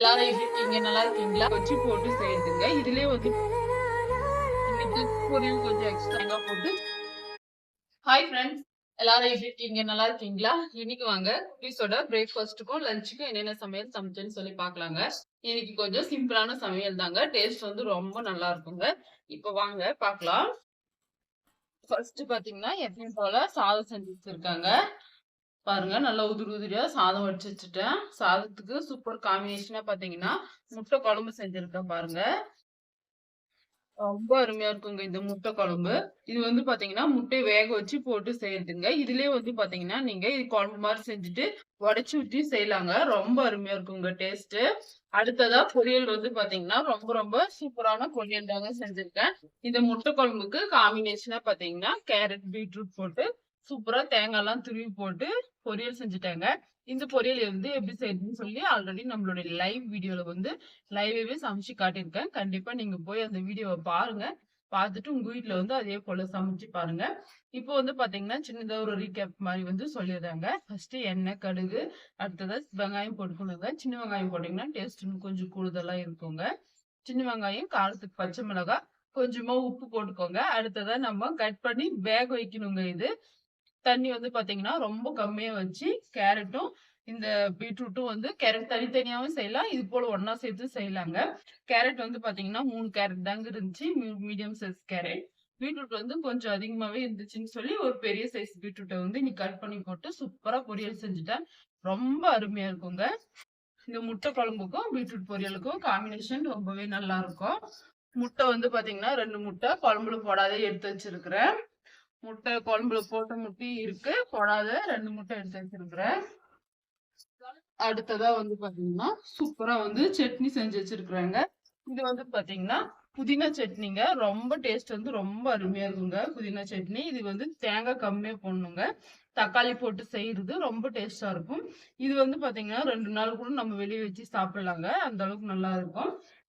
எல்லாரும் இருக்கீங்க நல்லா இருக்கீங்களா? வச்சு போட்டு செய்யுதுங்க இதுலயே வந்து பொரியல் கொஞ்சம் எக்ஸ்ட்ராங்கா போட்டு. ஹாய் ஃப்ரெண்ட்ஸ் எல்லாரும் எப்படி இருக்கீங்க நல்லா இருக்கீங்களா? இன்னைக்கு வாங்க. குட்டீஸோட பிரேக்ஃபாஸ்ட்டுக்கும் லஞ்சுக்கும் என்னென்ன சமையல் சமைச்சேன்னு சொல்லி பாக்கலாங்க இன்னைக்கு கொஞ்சம் சிம்பிளான சமையல் தாங்க. டேஸ்ட் வந்து ரொம்ப நல்லா இருக்குங்க. இப்போ வாங்க பார்க்கலாம். ஃபர்ஸ்ட் பாத்தீங்கன்னா எப்பயும் போல சாதம் செஞ்சு வச்சிருக்காங்க. பாருங்க நல்லா உதிரி உதிரியா சாதம் வடிச்சு வச்சுட்டேன். சாதத்துக்கு சூப்பர் காம்பினேஷனா பாத்தீங்கன்னா முட்டை குழம்பு செஞ்சிருக்கேன் பாருங்க. ரொம்ப அருமையா இருக்குங்க இந்த முட்டை குழம்பு. இது வந்து பாத்தீங்கன்னா முட்டையை வேக வச்சு போட்டு செய்யறதுங்க இதுலயே வந்து பாத்தீங்கன்னா நீங்க இது குழம்பு மாதிரி செஞ்சுட்டு உடச்சி ஊற்றி செய்யலாங்க. ரொம்ப அருமையா இருக்குங்க டேஸ்ட் அடுத்ததா பொரியல் வந்து பாத்தீங்கன்னா ரொம்ப ரொம்ப சூப்பரான பொரியல் தாங்க செஞ்சிருக்கேன். இந்த முட்டை குழம்புக்கு காம்பினேஷனா பாத்தீங்கன்னா கேரட் பீட்ரூட் போட்டு சூப்பரா தேங்காய் எல்லாம் துருவி போட்டு பொரியல் செஞ்சுட்டாங்க. இந்த பொரியல் வந்து எப்படி செய்யறதுன்னு சொல்லி ஆல்ரெடி நம்மளுடைய லைவ் வீடியோல வந்து லைவே சமைச்சு காட்டியிருக்கேன். கண்டிப்பா நீங்க போய் அந்த வீடியோவை பாருங்க. பார்த்துட்டு உங்க வீட்டுல வந்து அதே போல சமைச்சு பாருங்க. இப்போ வந்து பாத்தீங்கன்னா சின்னதா ஒரு ரீகேப் மாதிரி வந்து சொல்லிடுறாங்க. ஃபர்ஸ்ட் எண்ணெய் கடுகு அடுத்ததா வெங்காயம் போட்டுக்கணுங்க. சின்ன வெங்காயம் போட்டீங்கன்னா டேஸ்ட் இன்னும் கொஞ்சம் கூடுதலா இருக்குங்க. சின்ன வெங்காயம் காரத்துக்கு பச்சை மிளகாய் கொஞ்சமா உப்பு போட்டுக்கோங்க. அடுத்ததா நம்ம கட் பண்ணி வேக வைக்கணுங்க இது. தண்ணி வந்து பாத்தீங்கன்னா ரொம்ப கம்மியா வச்சு கேரட்டும் இந்த பீட்ரூட்டும் வந்து கேரட் தனித்தனியாவும் செய்யலாம். இது போல ஒன்னா சேர்த்து செய்யலாங்க. கேரட் வந்து பாத்தீங்கன்னா மூணு கேரட் தாங்க இருந்துச்சு. Medium size carrot. பீட்ரூட் வந்து கொஞ்சம் அதிகமாவே இருந்துச்சுன்னு சொல்லி ஒரு பெரிய சைஸ் பீட்ரூட்டை வந்து நீ கட் பண்ணி போட்டு சூப்பரா பொரியல் செஞ்சுட்டேன் ரொம்ப அருமையா இருக்குங்க. இந்த முட்டை குழம்புக்கும் பீட்ரூட் பொரியலுக்கும் காம்பினேஷன் ரொம்பவே நல்லா இருக்கும். முட்டை வந்து பாத்தீங்கன்னா ரெண்டு முட்டை குழம்புல போடாதே எடுத்து வச்சிருக்கிறேன். முட்டை குழம்புல போட்ட முட்டி இருக்கு. போடாத ரெண்டு முட்டை எடுத்து வச்சிருக்கிறேன். அடுத்ததா வந்து பாத்தீங்கன்னா சூப்பரா வந்து சட்னி செஞ்சு வச்சிருக்கிறாங்க. இது வந்து பாத்தீங்கன்னா புதினா சட்னிங்க. ரொம்ப டேஸ்ட் வந்து ரொம்ப அருமையா இருக்குங்க புதினா சட்னி. இது வந்து தேங்காய் கம்மியா போடணுங்க. தக்காளி போட்டு செய்யறது ரொம்ப டேஸ்டா இருக்கும். இது வந்து பாத்தீங்கன்னா ரெண்டு நாள் கூட நம்ம வெளியே வச்சு சாப்பிடலாங்க. அந்த அளவுக்கு நல்லா இருக்கும்.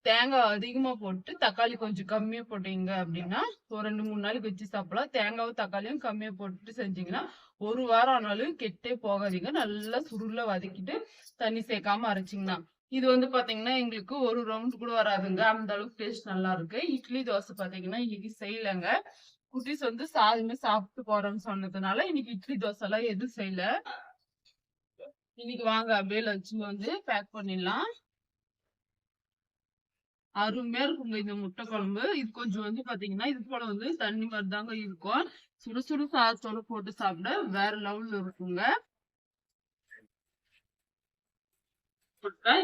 தேங்காய் அதிகமா போட்டு தக்காளி கொஞ்சம் கம்மியா போட்டீங்க அப்படின்னா ஒரு ரெண்டு மூணு நாளைக்கு வச்சு சாப்பிடலாம். தேங்காவும் தக்காளியும் கம்மியா போட்டுட்டு செஞ்சீங்கன்னா ஒரு வாரம் ஆனாலும் கெட்டே போகாதீங்க. நல்லா சுருள வதக்கிட்டு தண்ணி சேர்க்காம அரைச்சிங்கன்னா. இது வந்து பாத்தீங்கன்னா எங்களுக்கு ஒரு ரவுண்ட் கூட வராதுங்க. அந்த அளவுக்கு டேஸ்ட் நல்லா இருக்கு. இட்லி தோசை பாத்தீங்கன்னா இன்னைக்கு செய்யலங்க. குட்டீஸ் வந்து சாதமே சாப்பிட்டு போறோம்னு சொன்னதுனால இன்னைக்கு இட்லி தோசை எல்லாம் எதுவும் செய்யல. இன்னைக்கு வாங்க அப்படியே லட்சு வந்து பேக் பண்ணிடலாம். அருமையா இருக்குங்க இந்த முட்டை குழம்பு. இது கொஞ்சம் வந்து பாத்தீங்கன்னா இது போல வந்து தண்ணி மாதிரி தாங்க இருக்கும். சுடு சுடு சாதத்தோட போட்டு சாப்பிட வேற லெவல்ல இருக்குங்க.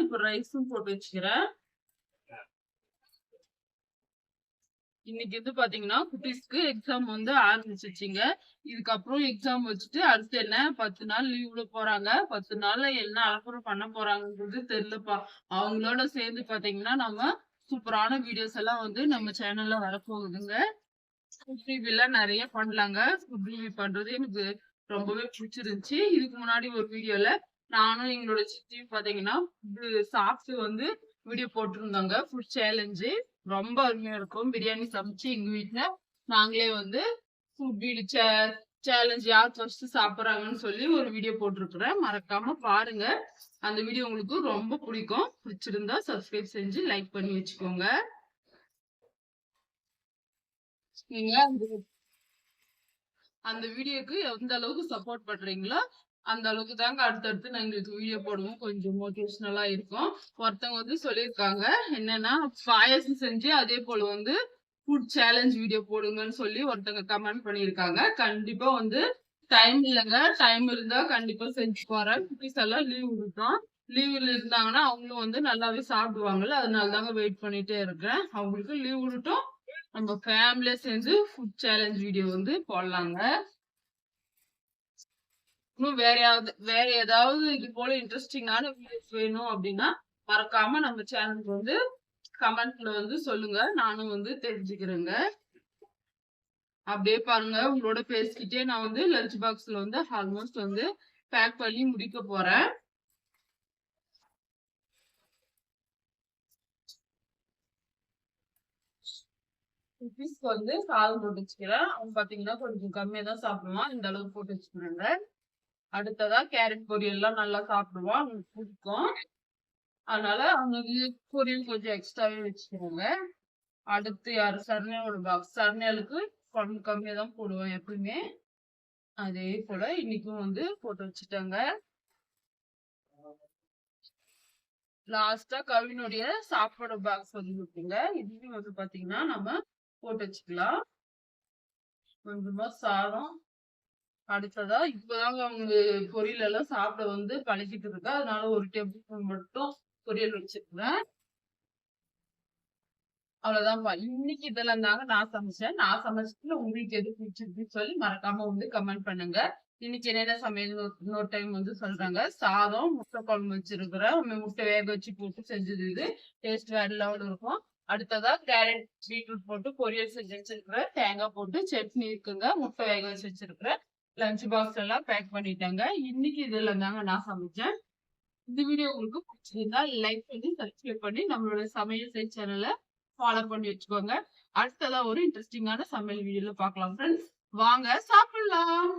இப்ப ரைஸும் போட்டு வச்சுக்கிறேன். இன்னைக்கு வந்து பாத்தீங்கன்னா குட்டீஸ்க்கு எக்ஸாம் வந்து ஆரம்பிச்சிச்சுங்க. இதுக்கப்புறம் எக்ஸாம் வச்சுட்டு அடுத்து என்ன பத்து நாள் லீவ்ல போறாங்க. பத்து நாள்ல என்ன அலப்புறம் பண்ண போறாங்கன்றது தெரியலப்பா. அவங்களோட சேர்ந்து பாத்தீங்கன்னா நம்ம சூப்பரான வீடியோஸ் எல்லாம் வந்து நம்ம சேனல்ல வரப்போகுதுங்க. ஃபுட் எல்லாம் நிறைய பண்ணலாங்க. ஃபுட் ரிவ்யூ பண்றது எனக்கு ரொம்பவே பிடிச்சிருந்துச்சு. இதுக்கு முன்னாடி ஒரு வீடியோல நானும் எங்களோட சித்தியும் பாத்தீங்கன்னா சாப்பிட்டு வந்து வீடியோ போட்டிருந்தாங்க. ஃபுட் சேலஞ்சு ரொம்ப அருமையா இருக்கும். பிரியாணி சமைச்சு எங்க வீட்டுல நாங்களே வந்து ஃபுட் வீடு சேர் சேலஞ்ச் யார் ஃபர்ஸ்ட் சாப்பிட்றாங்கன்னு சொல்லி ஒரு வீடியோ போட்டிருக்கிறேன். மறக்காம பாருங்க. அந்த வீடியோ உங்களுக்கு ரொம்ப பிடிக்கும். பிடிச்சிருந்தா சப்ஸ்கிரைப் செஞ்சு லைக் பண்ணி வச்சுக்கோங்க. நீங்க அந்த வீடியோக்கு எந்த அளவுக்கு சப்போர்ட் பண்றீங்களோ அந்த அளவுக்கு தாங்க அடுத்தடுத்து நான் எங்களுக்கு வீடியோ போடுவோம். கொஞ்சம் மோட்டிவேஷனலா இருக்கும். ஒருத்தவங்க வந்து சொல்லியிருக்காங்க. என்னன்னா பாயசம் செஞ்சு அதே போல வந்து ஃபுட் சேலஞ்ச் வீடியோ போடுங்கன்னு சொல்லி ஒருத்தங்க கமெண்ட் பண்ணியிருக்காங்க. கண்டிப்பா வந்து டைம் இல்லைங்க. டைம் இருந்தா கண்டிப்பா செஞ்சு போறேன். குட்டீஸ் எல்லாம் லீவ் விட்டோம் லீவ்ல இருந்தாங்கன்னா அவங்களும் வந்து நல்லாவே சாப்பிடுவாங்கல்ல. அதனால தாங்க வெயிட் பண்ணிட்டே இருக்கேன். அவங்களுக்கு லீவ் விட்டுட்டோம். நம்ம ஃபேமிலியா சேர்ந்து ஃபுட் சேலஞ்ச் வீடியோ வந்து போடலாங்க. இன்னும் வேற யாவது வேற ஏதாவது இது போல இன்ட்ரெஸ்டிங்கான வீடியோஸ் வேணும் அப்படின்னா மறக்காம நம்ம சேனலுக்கு வந்து கமெண்ட்ல வந்து சொல்லுங்க. நானும் வந்து தெரிஞ்சுக்கிறேங்க. அப்படியே பாருங்க. உங்களோட பேசிக்கிட்டே நான் வந்து லஞ்ச் பாக்ஸ்ல வந்து ஆல்மோஸ்ட் வந்து பேக் பண்ணி முடிக்க போறேன். வந்து சாதம் போட்டு வச்சுக்கிறேன். அவங்க பாத்தீங்கன்னா கொஞ்சம் கம்மியா தான் சாப்பிடுவான். இந்த அளவுக்கு போட்டு வச்சுக்கிறேங்க. அடுத்ததா கேரட் பொரியல் எல்லாம் நல்லா சாப்பிடுவான். பிடிக்கும். அதனால அவங்களுக்கு பொரியல் கொஞ்சம் எக்ஸ்ட்ராவே வச்சுக்கோங்க. அடுத்து யாரு? சரண்யாவோட பாக்ஸ் சரண்யாளுக்கு குழம்பு கம்மியாக தான் போடுவோம் எப்பவுமே அதே போல இன்னைக்கும் வந்து போட்டு வச்சுட்டாங்க. லாஸ்டா கவினுடைய சாப்பாடு பாக்ஸ் வந்து விட்டுங்க இதுலயும் வந்து பாத்தீங்கன்னா நம்ம போட்டு வச்சுக்கலாம். கொஞ்சமா சாதம். அடுத்ததா இப்பதாங்க அவங்க பொரியல் எல்லாம் சாப்பிட வந்து பழகிட்டு இருக்கா. அதனால ஒரு டேபிள் ஸ்பூன் மட்டும் பொரியல் வச்சிருக்கிறேன் அவ்வளவுதான்ப்பா. இன்னைக்கு இதெல்லாம் தாங்க நான் சமைச்சேன். நான் சமைச்சதுல உங்களுக்கு எது பிடிச்சிருக்குன்னு சொல்லி மறக்காம வந்து கமெண்ட் பண்ணுங்க. இன்னைக்கு என்னென்ன சமையல் இன்னொரு டைம் வந்து சொல்றாங்க. சாதம் முட்டை குழம்பு வச்சிருக்கிறேன். முட்டை வேக வச்சு போட்டு செஞ்சது இது. டேஸ்ட் வேற லெவல் இருக்கும். அடுத்ததா கேரட் பீட்ரூட் போட்டு பொரியல் செஞ்சு வச்சிருக்கிறேன். தேங்காய் போட்டு சட்னி இருக்குங்க. முட்டை வேக வச்சு வச்சிருக்கிறேன். லஞ்ச் பாக்ஸ் எல்லாம் பேக் பண்ணிட்டாங்க. இன்னைக்கு இதுல தாங்க நான் சமைச்சேன். இந்த வீடியோ உங்களுக்கு பிடிச்சிருந்தா லைக் பண்ணி சப்ஸ்கிரைப் பண்ணி நம்மளோட சமையல் செய் சேனலை ஃபாலோ பண்ணி வச்சுக்கோங்க. அடுத்ததா ஒரு இன்ட்ரெஸ்டிங்கான சமையல் வீடியோல பார்க்கலாம் ஃப்ரெண்ட்ஸ் வாங்க சாப்பிடலாம்.